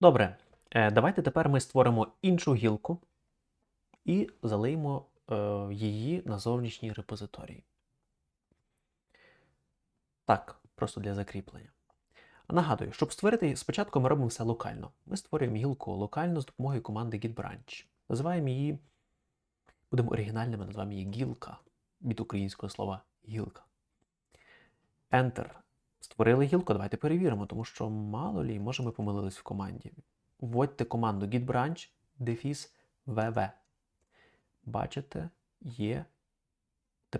Добре, е, давайте тепер ми створимо іншу гілку і залиємо е, її на зовнішній репозиторій. Так, просто для закріплення. Нагадую, щоб створити, спочатку ми робимо все локально. Ми створюємо гілку локально з допомогою команди git-branch. Називаємо її, будемо оригінальними, називаємо її гілка від українського слова гілка. Enter. Створили гілку, давайте перевіримо, тому що мало лі, може ми помилились в команді. Вводьте команду git-branch дефіс vv. Бачите, є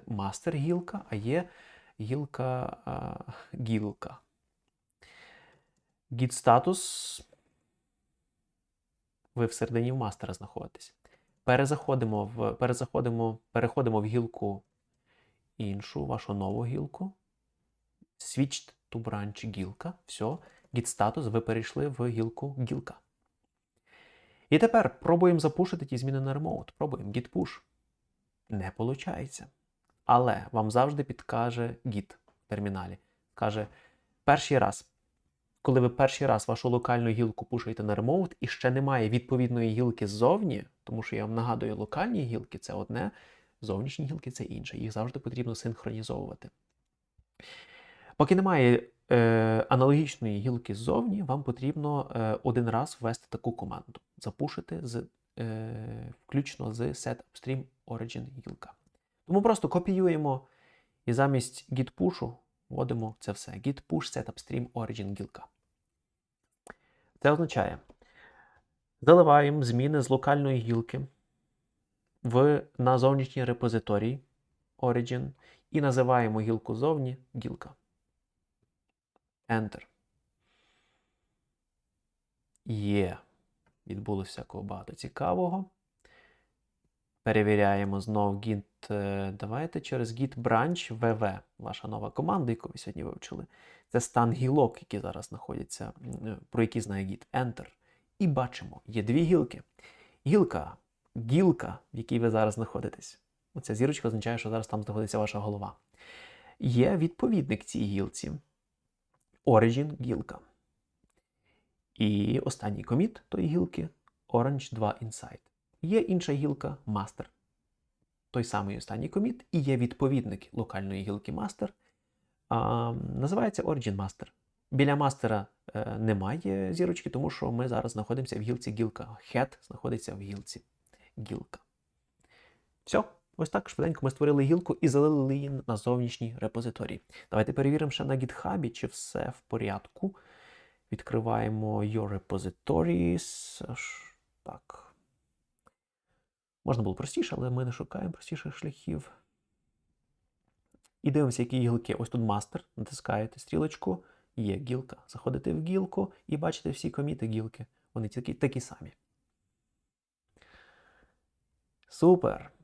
мастер гілка, а є гілка а, гілка. Git статус. Ви всередині в мастера знаходитесь. Перезаходимо в, перезаходимо, переходимо в гілку іншу, вашу нову гілку. Switched to branch гілка. Все. Git статус, ви перейшли в гілку гілка. І тепер пробуємо запушити ті зміни на ремоут. Пробуємо git push. Не виходить. Але вам завжди підкаже Git в терміналі. Каже, перший раз, коли ви перший раз вашу локальну гілку пушуєте на ремоут і ще немає відповідної гілки ззовні, тому що я вам нагадую, локальні гілки це одне, зовнішні гілки це інше. Їх завжди потрібно синхронізовувати. Поки немає е, аналогічної гілки ззовні, вам потрібно е, один раз ввести таку команду. Запушити з, е, включно з set upstream origin гілка. Тому просто копіюємо і замість git push вводимо це все. Git push set upstream origin гілка. Це означає, заливаємо зміни з локальної гілки в, на зовнішній репозиторій origin і називаємо гілку зовні гілка. Enter. Є. Відбулося всякого багато цікавого. Перевіряємо знову git. е, Давайте через git branch vv, ваша нова команда, яку ви сьогодні вивчили. Це стан гілок, які зараз знаходяться, про які знає git. Enter. І бачимо, є дві гілки. Гілка, гілка, в якій ви зараз знаходитесь. Оця зірочка означає, що зараз там знаходиться ваша голова. Є відповідник цій гілці. Origin гілка. І останній коміт тої гілки Orange 2 Inside. Є інша гілка Master. Той самий останній коміт, і є відповідник локальної гілки Master. А, називається Origin Master. Біля мастера е, немає зірочки, тому що ми зараз знаходимося в гілці гілка. Head знаходиться в гілці гілка. Все, ось так швиденько ми створили гілку і залили її на зовнішній репозиторій. Давайте перевіримо ще на GitHub, чи все в порядку. Відкриваємо Your Repositories. Так. Можна було простіше, але ми не шукаємо простіших шляхів. І дивимося, які гілки. Ось тут мастер. Натискаєте стрілочку, є гілка. Заходите в гілку і бачите всі коміти гілки. Вони такі, такі самі. Супер!